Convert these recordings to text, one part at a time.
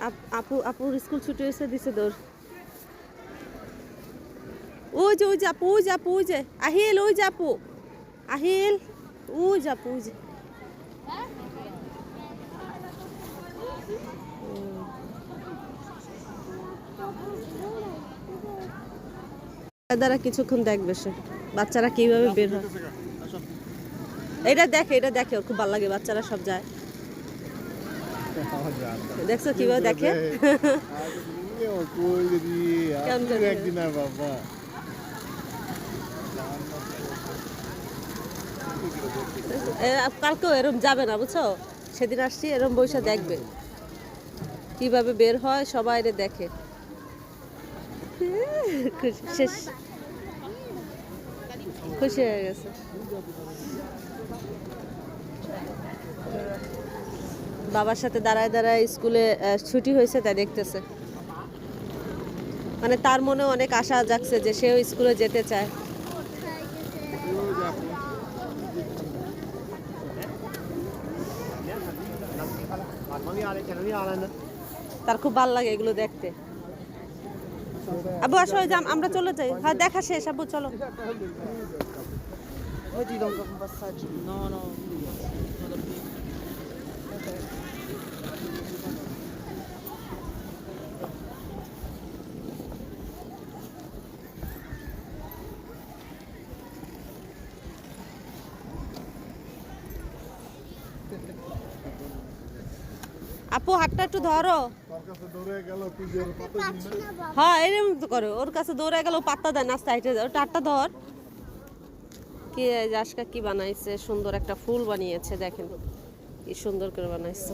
Up- আপু, আপুর school ছুটি হয়েছে, দিছে দৌড়। ওই যে ওই যে আপু, ওই আপু, ওই যে। আহিল, ওই যে আপু। আহিল, ওই যে আপু, ওই যে। দ্বারা কিছুক্ষণ দেখবে সে। বাচ্চারা কীভাবে বের হয়। এটা দেখে এটা দেখে, ওর খুব ভালো লাগে, বাচ্চারা সব যায়। দেখছ কীভাবে দেখে? একদিন আর বাবা কালকেও এরম যাবে না বুঝছ? সেদিন আসছি এরম বৈশা দেখবে। কীভাবে বের হয় সবাই রে দেখে। শেষ। খুশি হয়ে গেছে। বাবার সাথে দাঁড়ায় দাঁড়ায় স্কুলে ছুটি হয়েছে, তাই দেখতেছে। মানে তার মনে অনেক আশা জাগছে যে সেও স্কুলে যেতে চায়। তার খুব ভালো লাগে এগুলো দেখতে। আবু আসো যাম আমরা চলে যাই। হ্যাঁ দেখা শেষ আবু চলো। আপু হাতটা একটু ধরো। ওর না? হ্যাঁ এরকম তো করো। ওর কাছে দৌড়ে গেল পাত্তা দেয় নাস্তা হেঁটে যায়। ওটা হাতটা ধর। কি আজকে কি বানাইছে সুন্দর একটা ফুল বানিয়েছে দেখেন। কি সুন্দর করে বানাইছে।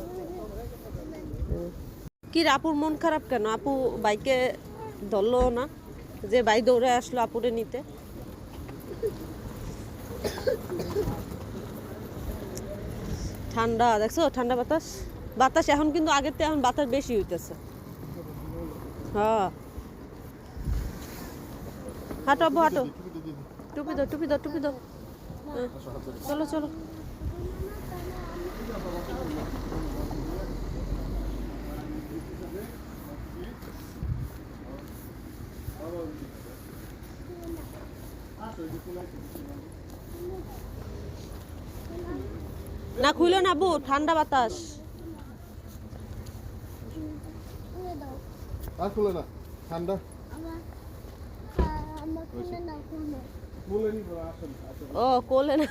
কি আপুর মন খারাপ কেন? আপু বাইকে ধরলো না? যে বাই দৌড়ে আসলো আপুরে নিতে। ঠান্ডা দেখছ? ঠান্ডা বাতাস? বাতাস এখন কিন্তু আগের থেকে এখন বাতাস বেশি হইতেছে। হ্যাঁ। হাঁটো হাঁটো। টুপি দাও টুপি দাও টুপি দাও। হ্যাঁ, চলো চলো। না খুইলো না আব্বু ঠান্ডা বাতাস। আর খুলে না ঠান্ডা। ও কোলে না।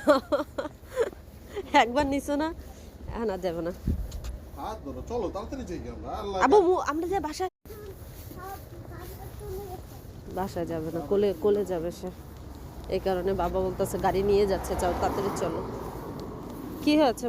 একবার নিছো না? এখন আর যাব না। হাত চলো তাড়াতাড়ি যাই আমরা। আবু আমরা যে বাসায় বাসায় যাবে না কোলে কোলে যাবে সে। এই কারণে বাবা বলতেছে গাড়ি নিয়ে যাচ্ছে চাও তাড়াতাড়ি চলো। কি হয়েছে?